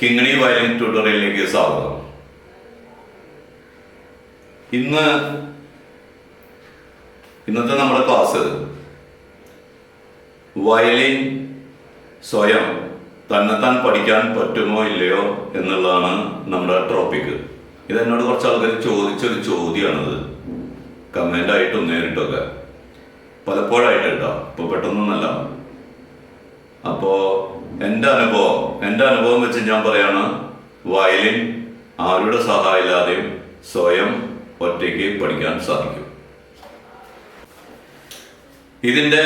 Kingini violin ട്യൂട്ടോറിയലിലേക്ക് സ്വാഗതം. ഇന്ന് ഇന്നത്തെ നമ്മുടെ ക്ലാസ് വയലിൻ സ്വയം തന്നെത്താൻ പഠിക്കാൻ പറ്റുമോ ഇല്ലയോ എന്നുള്ളതാണ് നമ്മുടെ ടോപ്പിക്. ഇത് എന്നോട് കുറച്ച് ആൾക്കാർ ചോദിച്ചൊരു ചോദ്യമാണത്. കമന്റായിട്ടും നേരിട്ടൊക്കെ. പലപ്പോഴായിട്ട് കേട്ടോ ഇപ്പോൾ പെട്ടെന്നൊന്നല്ല. അപ്പോൾ എന്റെ അനുഭവം എന്റെ അനുഭവം വെച്ച് ഞാൻ പറയാണ് വയലിൻ ആരുടെ സഹായമില്ലാതെയും സ്വയം ഒറ്റയ്ക്ക് പഠിക്കാൻ സാധിക്കും. ഇതിന്റെ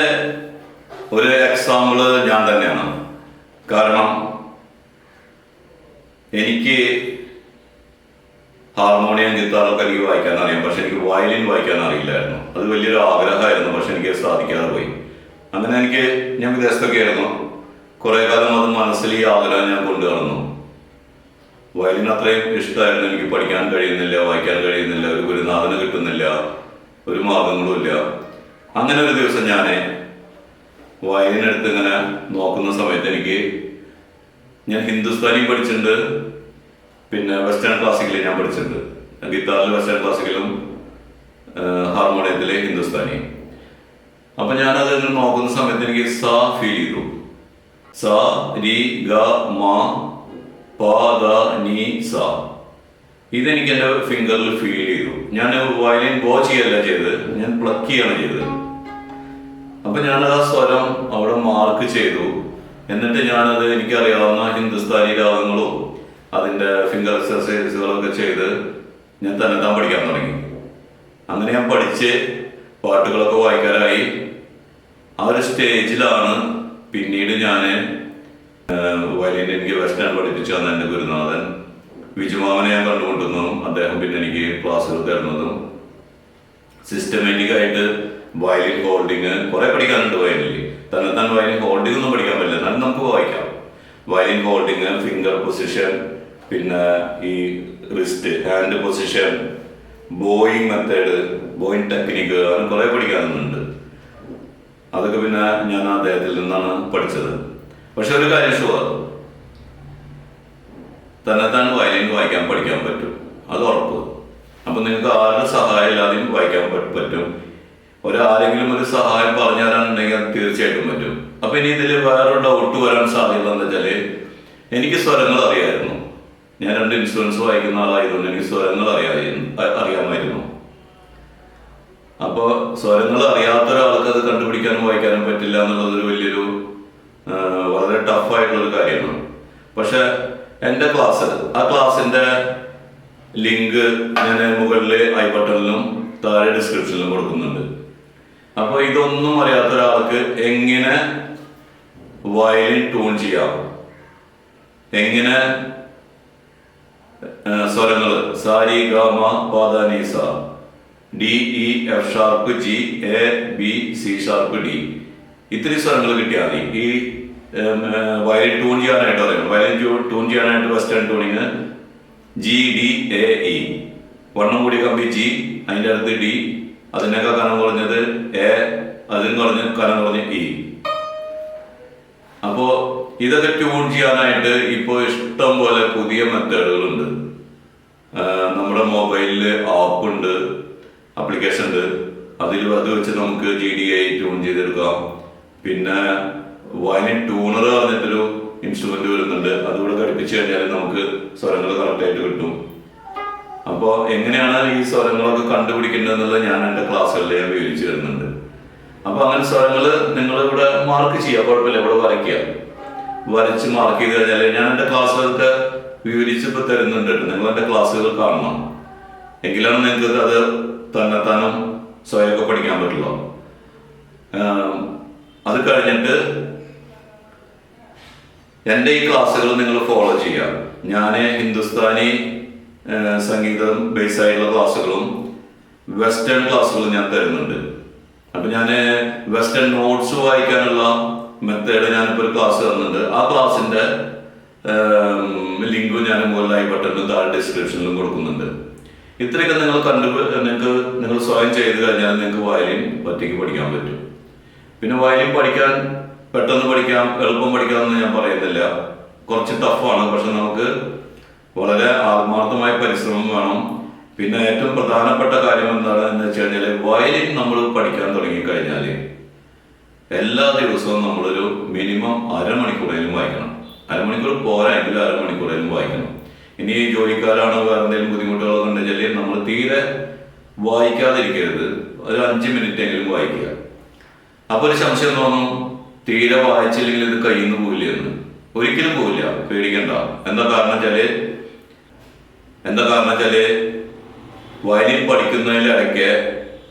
ഒരു എക്സാമ്പിൾ ഞാൻ തന്നെയാണ്. കാരണം എനിക്ക് ഹാർമോണിയം ഗിത്താറൊക്കെ എനിക്ക് വായിക്കാൻ അറിയാം. പക്ഷെ എനിക്ക് വയലിൻ വായിക്കാൻ അറിയില്ലായിരുന്നു. അത് വലിയൊരു ആഗ്രഹമായിരുന്നു. പക്ഷെ എനിക്ക് സാധിക്കാതെ പോയി. അങ്ങനെ എനിക്ക് ഞാൻ വിദേശത്തൊക്കെ ആയിരുന്നു. കുറേ കാലം അത് മനസ്സിൽ ഈ ആഗ്രഹം ഞാൻ കൊണ്ടു നടന്നു വയലിൻ അത്രയും ഇഷ്ടമായിരുന്നു എനിക്ക് പഠിക്കാൻ കഴിയുന്നില്ല വായിക്കാൻ കഴിയുന്നില്ല ഒരു ഗുരുനാഥന് കിട്ടുന്നില്ല ഒരു മാർഗങ്ങളും ഇല്ല. അങ്ങനെ ഒരു ദിവസം ഞാൻ വയലിനടുത്ത് ഇങ്ങനെ നോക്കുന്ന സമയത്ത് എനിക്ക് ഞാൻ ഹിന്ദുസ്ഥാനി പഠിച്ചിട്ടുണ്ട് പിന്നെ വെസ്റ്റേൺ ക്ലാസിക്കലും ഞാൻ പഠിച്ചിട്ടുണ്ട്. ഗിത്താറിൽ വെസ്റ്റേൺ ക്ലാസിക്കലും ഹാർമോണിയത്തിലെ ഹിന്ദുസ്ഥാനി. അപ്പൊ ഞാനത് നോക്കുന്ന സമയത്ത് എനിക്ക് സാ ഫീൽ ചെയ്തു. സ രി ഗ മ പ ദ നി സ ഇതെനിക്ക് എന്റെ ഫിംഗറിൽ ഫീൽ ചെയ്തു. ഞാൻ വയലിൻ ബോ ചെയ്യല്ല ചെയ്തത്. ഞാൻ പ്ലക്ക് ചെയ്യാണ് ചെയ്തത്. അപ്പൊ ഞാനത് ആ സ്വരം അവിടെ മാർക്ക് ചെയ്തു. എന്നിട്ട് ഞാനത് എനിക്കറിയാവുന്ന ഹിന്ദുസ്ഥാനി രാഗങ്ങളും അതിന്റെ ഫിംഗർ എക്സസൈസുകളൊക്കെ ചെയ്ത് ഞാൻ തന്നെത്താൻ പഠിക്കാൻ തുടങ്ങി. അങ്ങനെ ഞാൻ പഠിച്ച് പാട്ടുകളൊക്കെ വായിക്കാനായി ആ ഒരു സ്റ്റേജിലാണ് പിന്നീട് ഞാൻ വയലിൻ എനിക്ക് വെസ്റ്റേൺ പഠിപ്പിച്ചു തന്ന എന്റെ ഗുരുനാഥൻ. വിജുമാവനെ ഞാൻ കണ്ടുകൊണ്ടിരുന്നു അദ്ദേഹം പിന്നെ എനിക്ക് ക്ലാസ്സുകൾ തരുന്നതും. സിസ്റ്റമാറ്റിക് ആയിട്ട് വയലിൻ ഹോൾഡിങ് കുറെ പഠിക്കാനുണ്ട് തന്നെ തന്നെ വയലിൻ ഹോൾഡിംഗ് ഒന്നും പഠിക്കാൻ പറ്റില്ല. എന്നാലും നമുക്ക് വായിക്കാം. വയലിൻ ഹോൾഡിങ് ഫിംഗർ പൊസിഷൻ പിന്നെ ഈ wrist hand position bowing method bowing technique അങ്ങനെ കുറെ പഠിക്കാനുണ്ട്. അതൊക്കെ പിന്നെ ഞാൻ അദ്ദേഹത്തിൽ നിന്നാണ് പഠിച്ചത്. പക്ഷെ ഒരു കാര്യം ഷുവർ തന്നെത്താൻ വയലിൻ വായിക്കാൻ പഠിക്കാൻ പറ്റും. അത് ഉറപ്പ്. അപ്പൊ നിങ്ങൾക്ക് ആരുടെ സഹായം ഇല്ലാതെയും വായിക്കാൻ പറ്റും? ഒരാരെങ്കിലും ഒരു സഹായം പറഞ്ഞു തരാനുണ്ടെങ്കിൽ അത് തീർച്ചയായിട്ടും പറ്റും. അപ്പൊ ഇനി ഇതിൽ വേറൊരു ഡൗട്ട് വരാൻ സാധ്യത എന്താ വെച്ചാൽ എനിക്ക് സ്വരങ്ങൾ അറിയായിരുന്നു. ഞാൻ രണ്ട് ഇൻഷുറൻസ് വായിക്കുന്ന ആളായതുകൊണ്ട് എനിക്ക് സ്വരങ്ങൾ അറിയാമായിരുന്നു. അ- അറിയാമായിരുന്നു അപ്പൊ സ്വരങ്ങൾ അറിയാത്ത ഒരാൾക്ക് അത് കണ്ടുപിടിക്കാനും വായിക്കാനും പറ്റില്ല എന്നുള്ളത് ഒരു വലിയൊരു വളരെ ടഫായിട്ടുള്ളൊരു കാര്യമാണ്. പക്ഷെ എന്റെ ക്ലാസ് ആ ക്ലാസ്സിന്റെ ലിങ്ക് ഞാൻ മുകളിലെ ഐ ബട്ടണിലും താഴെ ഡിസ്ക്രിപ്ഷനിലും കൊടുക്കുന്നുണ്ട്. അപ്പൊ ഇതൊന്നും അറിയാത്ത ഒരാൾക്ക് എങ്ങനെ വയലിൻ ട്യൂൺ ചെയ്യാം? എങ്ങനെ സ്വരങ്ങൾ സാരി ഗാമ പാദാനീസ. D E F sharp G A B C sharp D ഇത്രയും സ്വരങ്ങൾ കിട്ടിയാൽ മതി. ഈ വയലിൻ ട്യൂൺ ചെയ്യാനായിട്ട് അറിയണം വയലിൻ ട്യൂൺ ചെയ്യാനായിട്ട് western tuning G D A E വണ്ണം കൂടി കമ്പി ജി അതിന്റെ അടുത്ത് ഡി അതിനൊക്കെ കനം കുറഞ്ഞത് എ അതിന് കുറഞ്ഞ കനം കുറഞ്ഞ ഇ അപ്പോൾ ഇതൊക്കെ ട്യൂൺ ചെയ്യാനായിട്ട് ഇപ്പോൾ ഇഷ്ടം പോലെ പുതിയ മെത്തേഡുകളുണ്ട് നമ്മുടെ മൊബൈലിൽ ആപ്പ് ഉണ്ട്. ആപ്ലിക്കേഷൻ ഉണ്ട്. അതിൽ അത് വെച്ച് നമുക്ക് ജി ഡി ഐ ട്യൂൺ ചെയ്തെടുക്കാം. പിന്നെ വയലിൻ ട്യൂണർ പറഞ്ഞിട്ടൊരു ഇൻസ്ട്രുമെന്റ് വരുന്നുണ്ട്. അതുകൂടെ ഘടിപ്പിച്ചു കഴിഞ്ഞാൽ നമുക്ക് സ്വരങ്ങൾ കറക്റ്റായിട്ട് കിട്ടും. അപ്പോൾ എങ്ങനെയാണ് ഈ സ്വരങ്ങളൊക്കെ കണ്ടുപിടിക്കേണ്ടത് എന്നുള്ളത് ഞാൻ എന്റെ ക്ലാസ്സുകളിൽ ഞാൻ വിവരിച്ചു തരുന്നുണ്ട്. അപ്പോൾ അങ്ങനെ സ്വരങ്ങൾ നിങ്ങൾ ഇവിടെ മാർക്ക് ചെയ്യുക കുഴപ്പമില്ല ഇവിടെ വരയ്ക്കുക വരച്ച് മാർക്ക് ചെയ്ത് കഴിഞ്ഞാൽ ഞാൻ എന്റെ ക്ലാസ്സുകൾക്ക് വിവരിച്ചിപ്പോൾ തരുന്നുണ്ട് നിങ്ങൾ എന്റെ ക്ലാസ്സുകൾ കാണണം. എങ്കിലാണ് നിങ്ങൾക്ക് അത് തന്നെത്താനും സ്വയമൊക്കെ പഠിക്കാൻ പറ്റുള്ളൂ. അത് കഴിഞ്ഞിട്ട് എന്റെ ഈ ക്ലാസ്സുകൾ നിങ്ങൾ ഫോളോ ചെയ്യാം ഞാൻ ഹിന്ദുസ്ഥാനി സംഗീതം ബേസ് ആയിട്ടുള്ള ക്ലാസ്സുകളും വെസ്റ്റേൺ ക്ലാസ്സുകളും ഞാൻ തരുന്നുണ്ട്. അപ്പൊ ഞാൻ വെസ്റ്റേൺ നോട്ട്സ് വായിക്കാനുള്ള മെത്തേഡ് ഞാനിപ്പോൾ ഒരു ക്ലാസ് തന്നിട്ടുണ്ട്. ആ ക്ലാസ്സിന്റെ ലിങ്കും ഞാൻ മുകളിലായി ബട്ടണിലും താഴെ ഡിസ്ക്രിപ്ഷനിലും കൊടുക്കുന്നുണ്ട്. ഇത്രയൊക്കെ നിങ്ങൾ കണ്ടു നിങ്ങൾക്ക് നിങ്ങൾ സ്വയം ചെയ്ത് കഴിഞ്ഞാൽ നിങ്ങൾക്ക് വയലിൻ ഒറ്റയ്ക്ക് പഠിക്കാൻ പറ്റും. പിന്നെ വയലിൻ പഠിക്കാൻ പെട്ടെന്ന് പഠിക്കാം എളുപ്പം പഠിക്കാം എന്ന് ഞാൻ പറയുന്നില്ല. കുറച്ച് ടഫാണ് പക്ഷെ നമുക്ക് വളരെ ആത്മാർത്ഥമായ പരിശ്രമം വേണം. പിന്നെ ഏറ്റവും പ്രധാനപ്പെട്ട കാര്യം എന്താണ് എന്ന് വെച്ച് കഴിഞ്ഞാൽ വയലിൻ നമ്മൾ പഠിക്കാൻ തുടങ്ങി എല്ലാ ദിവസവും നമ്മളൊരു മിനിമം അരമണിക്കൂറേലും വായിക്കണം. അരമണിക്കൂർ പോരായെങ്കിലും അരമണിക്കൂറേലും വായിക്കണം. ഇനി ജോലിക്കാരാണ് വേറെ എന്തെങ്കിലും ബുദ്ധിമുട്ടുകളൊക്കെ ഉണ്ടെങ്കിൽ നമ്മൾ തീരെ വായിക്കാതിരിക്കരുത്. ഒരു അഞ്ച് മിനിറ്റ് എങ്കിലും വായിക്കുക. അപ്പൊ ഒരു സംശയം തോന്നും തീരെ വായിച്ചില്ലെങ്കിൽ ഇത് കയ്യിൽ നിന്ന് എന്ന്? ഒരിക്കലും പോവില്ല. പേടിക്കണ്ട. എന്താ കാരണം വെച്ചാൽ എന്താ കാരണം വെച്ചാൽ വയലിൻ പഠിക്കുന്നതിലിടയ്ക്ക്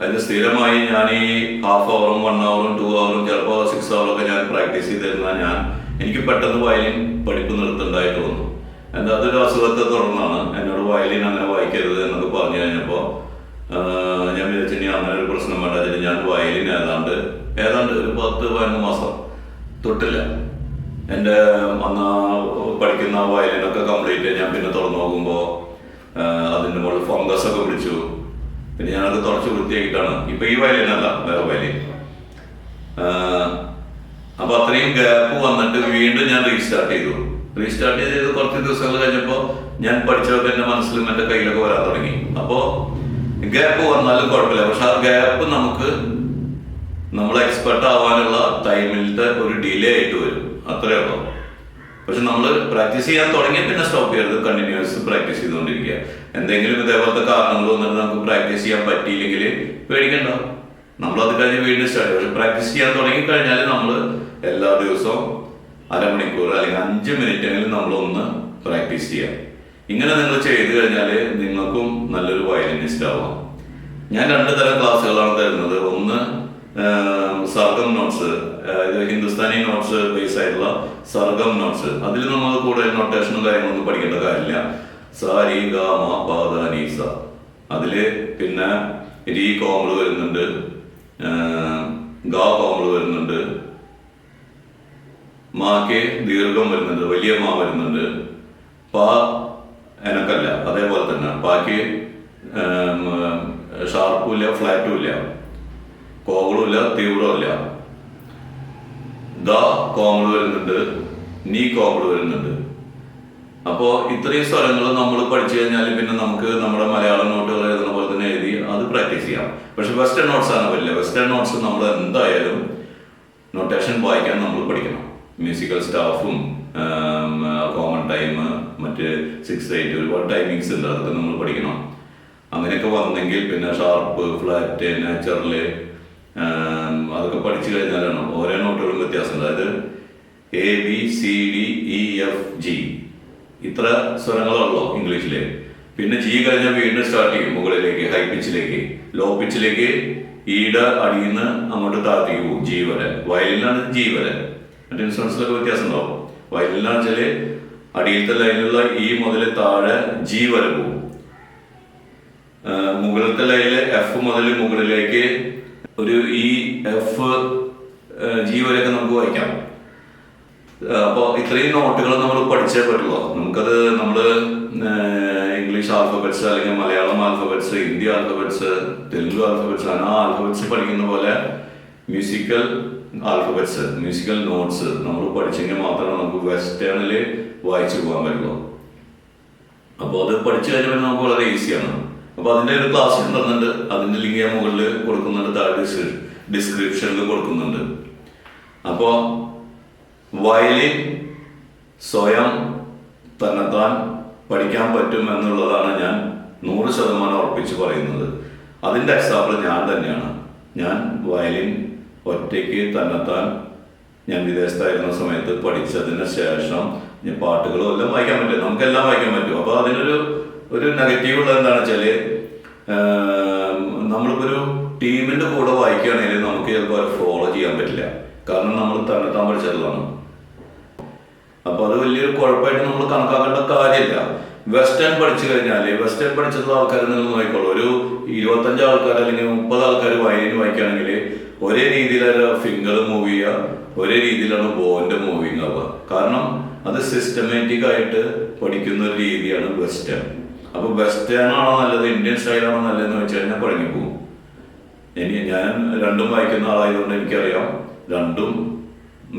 അതിന് സ്ഥിരമായി ഞാൻ ഈ ഹാഫ് അവറും വൺ അവറും ടു അവറും ചിലപ്പോൾ സിക്സ് അവറൊക്കെ ഞാൻ പ്രാക്ടീസ് ചെയ്തിരുന്ന ഞാൻ എനിക്ക് പെട്ടെന്ന് വയലിൻ പഠിപ്പ് നിർത്തുണ്ടായിട്ട് വന്നു. എന്താ അതൊരു അസുഖത്തെ തുടർന്നാണ്. എന്നോട് വയലിൻ അങ്ങനെ വായിക്കരുത് എന്നൊക്കെ പറഞ്ഞു കഴിഞ്ഞപ്പോൾ ഞാൻ വിചാരിച്ചു അങ്ങനെ ഒരു പ്രശ്നം വേണ്ട ഞാൻ വയലിൻ ഏതാണ്ട് ഏതാണ്ട് ഒരു പത്ത് പതിനൊന്ന് മാസം തൊട്ടില്ല. എന്റെ അന്ന് പഠിക്കുന്ന വയലിനൊക്കെ കംപ്ലീറ്റ് ഞാൻ പിന്നെ തുറന്നു നോക്കുമ്പോൾ അതിന്റെ മുകളിൽ ഫംഗസ് ഒക്കെ പിടിച്ചു. പിന്നെ ഞാനത് തുടച്ച് വൃത്തിയാക്കിയിട്ടാണ്. ഇപ്പൊ ഈ വയലിനല്ല വേറെ വയലിൻ. അപ്പൊ അത്രയും ഗ്യാപ്പ് വന്നിട്ട് വീണ്ടും ഞാൻ റീസ്റ്റാർട്ട് ചെയ്തു. റീസ്റ്റാർട്ട് ചെയ്ത് കുറച്ച് ദിവസങ്ങൾ കഴിഞ്ഞപ്പോൾ ഞാൻ പഠിച്ചതൊക്കെ എന്റെ മനസ്സിലും എന്റെ കയ്യിലൊക്കെ വരാൻ തുടങ്ങി. അപ്പോൾ ഗ്യാപ്പ് വന്നാലും കുഴപ്പമില്ല. പക്ഷെ ആ ഗ്യാപ്പ് നമുക്ക് നമ്മൾ എക്സ്പെർട്ട് ആവാനുള്ള ടൈമിലത്തെ ഒരു ഡിലേ ആയിട്ട് വരും. അത്രേ ഉള്ളൂ. പക്ഷെ നമ്മൾ പ്രാക്ടീസ് ചെയ്യാൻ തുടങ്ങിയ പിന്നെ സ്റ്റോപ്പ് ചെയ്യരുത്. കണ്ടിന്യൂസ് പ്രാക്ടീസ് ചെയ്തുകൊണ്ടിരിക്കുക. എന്തെങ്കിലും ഇതേപോലത്തെ കാരണങ്ങൾ വന്നിട്ട് നമുക്ക് പ്രാക്ടീസ് ചെയ്യാൻ പറ്റിയില്ലെങ്കിൽ പേടിക്കണ്ട. നമ്മൾ അത് കഴിഞ്ഞ് വീണ്ടും സ്റ്റാർട്ട് പക്ഷെ പ്രാക്ടീസ് ചെയ്യാൻ തുടങ്ങി കഴിഞ്ഞാൽ നമ്മൾ എല്ലാ ദിവസവും അരമണിക്കൂർ അല്ലെങ്കിൽ അഞ്ച് മിനിറ്റ് എങ്കിലും നമ്മളൊന്ന് പ്രാക്ടീസ് ചെയ്യാം. ഇങ്ങനെ നിങ്ങൾ ചെയ്തു കഴിഞ്ഞാൽ നിങ്ങൾക്കും നല്ലൊരു വയലിനിസ്റ്റ് ആവാം. ഞാൻ രണ്ട് തരം ക്ലാസ്സുകളാണ് തരുന്നത്. ഒന്ന് sargam notes. Hindustani notes base ആയിട്ടുള്ള സർഗം നോട്ട്സ്. അതിൽ നമ്മൾ കൂടുതൽ നൊട്ടേഷനും കാര്യങ്ങളൊന്നും പഠിക്കേണ്ട കാര്യമില്ല. സാരി ഗ മ പ ദ സ. അതിൽ പിന്നെ രീ കോമൾ വരുന്നുണ്ട്. ഗ കോമൾ വരുന്നുണ്ട്. മാക്ക് ദീർഘം വരുന്നുണ്ട് വലിയ മാ വരുന്നുണ്ട്. പാ എനക്കല്ല അതേപോലെ തന്നെ പാക്ക് ഷാർപ്പും ഇല്ല ഫ്ലാറ്റും ഇല്ല കോവളും ഇല്ല തീവ്രവും ഇല്ല ദ കോമൾ വരുന്നുണ്ട് നീ കോമൾ വരുന്നുണ്ട്. അപ്പോ ഇത്രയും സ്ഥലങ്ങൾ നമ്മൾ പഠിച്ചു കഴിഞ്ഞാൽ പിന്നെ നമുക്ക് നമ്മുടെ മലയാളം നോട്ടുകൾ എഴുതുന്ന പോലെ തന്നെ എഴുതി അത് പ്രാക്ടീസ് ചെയ്യാം. പക്ഷെ വെസ്റ്റേൺ നോട്ട്സ് ആണ് പറ്റില്ല വെസ്റ്റേൺ നോട്ട്സ് നമ്മൾ എന്തായാലും നൊട്ടേഷൻ വായിക്കാൻ നമ്മൾ പഠിക്കണം. മ്യൂസിക്കൽ സ്റ്റാഫും കോമൺ ടൈം മറ്റ് സിക്സ് എയ്റ്റ് ഒരുപാട് ടൈമിങ്സ് ഉണ്ട് അതൊക്കെ നമ്മൾ പഠിക്കണം. അങ്ങനെയൊക്കെ വന്നെങ്കിൽ പിന്നെ ഷാർപ്പ് ഫ്ലാറ്റ് നാച്ചുറൽ അതൊക്കെ പഠിച്ചു കഴിഞ്ഞാലാണ് ഓരോ നോട്ടുകളും വ്യത്യാസം. അതായത് A B C D E F G ഇത്ര സ്വരങ്ങളുള്ളൂ ഇംഗ്ലീഷിൽ. പിന്നെ ജി കഴിഞ്ഞാൽ വീണ്ടും സ്റ്റാർട്ട് ചെയ്യും മുകളിലേക്ക് ഹൈ പിച്ചിലേക്ക് ലോ പിച്ചിലേക്ക് ഈട അടിയിൽ നിന്ന് അങ്ങോട്ട് താഴത്തേക്ക് പോകും ജി വരെ. വയലിനാണ് ജി വരെ. മറ്റു ഇൻഷുറൻസിലൊക്കെ വ്യത്യാസം ഉണ്ടാവും. വയലിനാണ് വെച്ചാൽ അടിയിലത്തെ ലൈനിലുള്ള ഈ മുതൽ താഴെ ജി വരെ പോകും. മുകളിലത്തെ ലൈനിൽ എഫ് മുതൽ മുകളിലേക്ക് ഒരു ഇ എഫ് ജി വരെയൊക്കെ നമുക്ക് വായിക്കാം. അപ്പോൾ ഇത്രയും നോട്ടുകൾ നമ്മൾ പഠിച്ചേ പറ്റുള്ളൂ. നമുക്കത് നമ്മൾ ഇംഗ്ലീഷ് ആൽഫബറ്റ്സ് അല്ലെങ്കിൽ Malayalam alphabets Hindi alphabets Telugu alphabets അങ്ങനെ ആൽഫബറ്റ്സ് പഠിക്കുന്ന പോലെ മ്യൂസിക്കൽ ആൽഫബറ്റ്സ് മ്യൂസിക്കൽ നോട്ട്സ് നമ്മൾ പഠിച്ചെങ്കിൽ മാത്രമേ നമുക്ക് വെസ്റ്റേണിൽ വായിച്ചു പോകാൻ പറ്റുള്ളൂ. അപ്പോൾ അത് പഠിച്ചു കഴിഞ്ഞാൽ നമുക്ക് വളരെ ഈസിയാണ് അപ്പോൾ അതിന്റെ ഒരു ക്ലാസ് ഉണ്ടെന്നുണ്ട് അതിന്റെ ലിങ്ക് ഞാൻ മുകളിൽ കൊടുക്കുന്നുണ്ട്. താഴെ ഡിസ്ക്രിപ്ഷനിൽ കൊടുക്കുന്നുണ്ട്. അപ്പോൾ വയലിൻ സ്വയം തന്നെത്താൻ പഠിക്കാൻ പറ്റും എന്നുള്ളതാണ് ഞാൻ നൂറ് ശതമാനം ഉറപ്പിച്ച് പറയുന്നത്. അതിന്റെ എക്സാമ്പിൾ ഞാൻ തന്നെയാണ്. ഞാൻ വയലിൻ ഒറ്റയ്ക്ക് തന്നെത്താൻ ഞാൻ വിദേശത്തായിരുന്ന സമയത്ത് പഠിച്ചതിന് ശേഷം ഞാൻ പാട്ടുകളും എല്ലാം വായിക്കാൻ പറ്റും. നമുക്കെല്ലാം വായിക്കാൻ പറ്റും. അപ്പോൾ അതിനൊരു ഒരു നെഗറ്റീവ് ഉള്ളത് എന്താണെന്ന് വെച്ചാൽ നമ്മളിപ്പോ ഒരു ടീമിന്റെ കൂടെ വായിക്കുകയാണെങ്കിൽ നമുക്ക് ചിലപ്പോൾ ഫോളോ ചെയ്യാൻ പറ്റില്ല. കാരണം നമ്മൾ തന്നെത്താൻ പഠിച്ചതാണ് അപ്പൊ അത് വലിയൊരു കുഴപ്പമായിട്ട് നമ്മൾ കണക്കാക്കേണ്ട കാര്യമില്ല. വെസ്റ്റേൺ പഠിച്ചു കഴിഞ്ഞാൽ വെസ്റ്റേൺ പഠിച്ചിട്ടുള്ള ആൾക്കാർ നിങ്ങൾ നോക്കിക്കോളൂ. ഒരു ഇരുപത്തഞ്ച് ആൾക്കാർ അല്ലെങ്കിൽ മുപ്പത് ആൾക്കാർ വയലിൻ വായിക്കുകയാണെങ്കിൽ ഒരേ രീതിയിലല്ല ഫിംഗർ മൂവ് ചെയ്യുക ഒരേ രീതിയിലാണ് ബോന്റെ മൂവിങ് ആവുക. കാരണം അത് സിസ്റ്റമാറ്റിക് ആയിട്ട് പഠിക്കുന്ന ഒരു രീതിയാണ് വെസ്റ്റേൺ അപ്പൊ വെസ്റ്റേൺ ആണോ നല്ലത് ഇന്ത്യൻ സ്റ്റൈലാണോ നല്ലതെന്ന് വെച്ച് കഴിഞ്ഞാൽ പോകും ഇനി ഞാൻ രണ്ടും വായിക്കുന്ന ആളായതുകൊണ്ട് എനിക്കറിയാം. രണ്ടും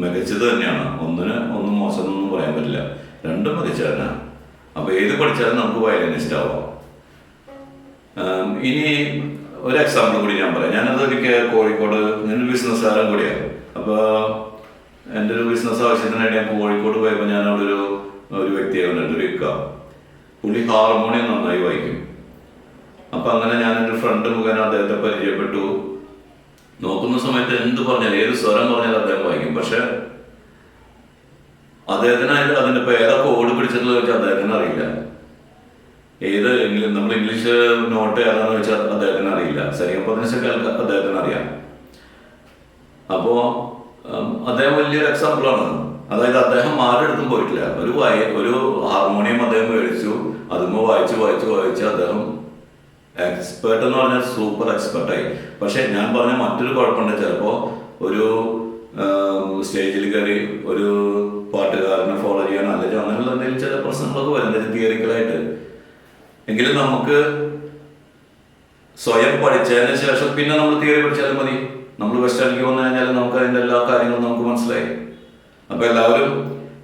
മികച്ചത് തന്നെയാണ്. ഒന്നിന് ഒന്നും മോശം എന്നൊന്നും പറയാൻ പറ്റില്ല. രണ്ടും മികച്ചവനാ അപ്പോൾ ഏത് പഠിച്ചാലും നമുക്ക് വയലിനിസ്റ്റ് ആവാം. ഇനി ഒരു എക്സാമ്പിൾ കൂടി ഞാൻ പറയാം. ഞാനത് ഒരിക്കൽ കോഴിക്കോട് ഞാനൊരു ബിസിനസ്സുകാരൻ കൂടിയാണ് അപ്പോൾ എന്റെ ഒരു ബിസിനസ് ആവശ്യത്തിനായിട്ട് ഞാൻ കോഴിക്കോട് പോയപ്പോൾ ഞാൻ അവിടെ ഒരു ഒരു വ്യക്തിയെ കണ്ടിട്ട് ഒരു ഇക്ക പുള്ളി ഹാർമോണിയം നന്നായി വായിക്കും. അപ്പം അങ്ങനെ ഞാൻ എന്റെ ഫ്രണ്ട് മുഖേന അദ്ദേഹത്തെ പരിചയപ്പെട്ടു. നോക്കുന്ന സമയത്ത് എന്ത് പറഞ്ഞാലും ഏത് സ്വരം പറഞ്ഞാലും അദ്ദേഹം വായിക്കും. പക്ഷെ അദ്ദേഹത്തിന് അതിന്റെ അതിന്റെ പേരൊക്കെ ഓടി പിടിച്ചിട്ടുള്ള വെച്ചാൽ അദ്ദേഹത്തിന് അറിയില്ല. ഏത് നമ്മൾ ഇംഗ്ലീഷ് നോട്ട് ഏതാണെന്ന് വെച്ചാൽ അദ്ദേഹത്തിന് അറിയില്ല. സരിയപ്പതിനൊക്കെ അദ്ദേഹത്തിന് അറിയാം. അപ്പോ ഉം, അദ്ദേഹം വലിയൊരു എക്സാമ്പിളാണ് അതായത് അദ്ദേഹം ആരുടെ പോയിട്ടില്ല. ഒരു വായ ഒരു ഹാർമോണിയം അദ്ദേഹം മേടിച്ചു. അതുമ്പോൾ വായിച്ച് വായിച്ച് വായിച്ച് അദ്ദേഹം എക്സ്പേർട്ട് എന്ന് പറഞ്ഞാൽ സൂപ്പർ എക്സ്പെർട്ടായി പക്ഷെ ഞാൻ പറഞ്ഞ മറ്റൊരു കുഴപ്പമുണ്ട്. ചിലപ്പോൾ ഒരു സ്റ്റേജിൽ കയറി ഒരു പാട്ടുകാരനെ ഫോളോ ചെയ്യാൻ അല്ലെങ്കിൽ അങ്ങനെയുള്ള എന്തെങ്കിലും ചില പ്രശ്നങ്ങളൊക്കെ വരുന്നത് തിയറിക്കലായിട്ട് എങ്കിലും നമുക്ക് സ്വയം പഠിച്ചതിന് ശേഷം പിന്നെ നമ്മൾ തിയറി പഠിച്ചാലും മതി. നമ്മൾ വെസ്റ്റേണിലേക്ക് വന്നു കഴിഞ്ഞാൽ നമുക്ക് അതിന്റെ എല്ലാ കാര്യങ്ങളും നമുക്ക് മനസ്സിലായി. അപ്പോൾ എല്ലാവരും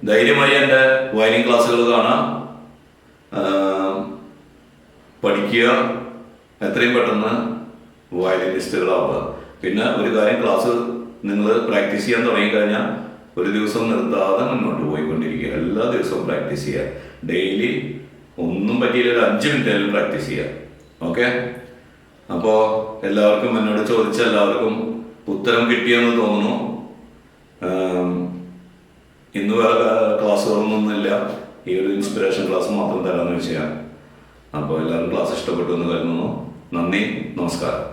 ധൈര്യമായി എന്റെ വയലിൻ ക്ലാസ്സുകൾ കാണാം. പഠിക്കുക. എത്രയും പെട്ടെന്ന് വയലിനിസ്റ്റുകളാവുക പിന്നെ ഒരു കാര്യം ക്ലാസ് നിങ്ങൾ പ്രാക്ടീസ് ചെയ്യാൻ തുടങ്ങിക്കഴിഞ്ഞാൽ ഒരു ദിവസം നിർത്താതെ മുന്നോട്ട് പോയിക്കൊണ്ടിരിക്കുക. എല്ലാ ദിവസവും പ്രാക്ടീസ് ചെയ്യുക. ഡെയിലി ഒന്നും പറ്റിയില്ല ഒരു അഞ്ച് മിനിറ്റായാലും പ്രാക്ടീസ് ചെയ്യാം. ഓക്കെ അപ്പോൾ എല്ലാവർക്കും എന്നോട് ചോദിച്ച എല്ലാവർക്കും ഉത്തരം കിട്ടിയെന്ന് തോന്നുന്നു. ഇന്ന് വേറെ ക്ലാസ്സുകളൊന്നുമില്ല ഈ ഒരു ഇൻസ്പിറേഷൻ ക്ലാസ് മാത്രം തരാമെന്ന് വെച്ചാൽ അപ്പോൾ എല്ലാവരും ക്ലാസ് ഇഷ്ടപ്പെട്ടു എന്ന് കരുതുന്നു. നന്ദി നമസ്കാരം.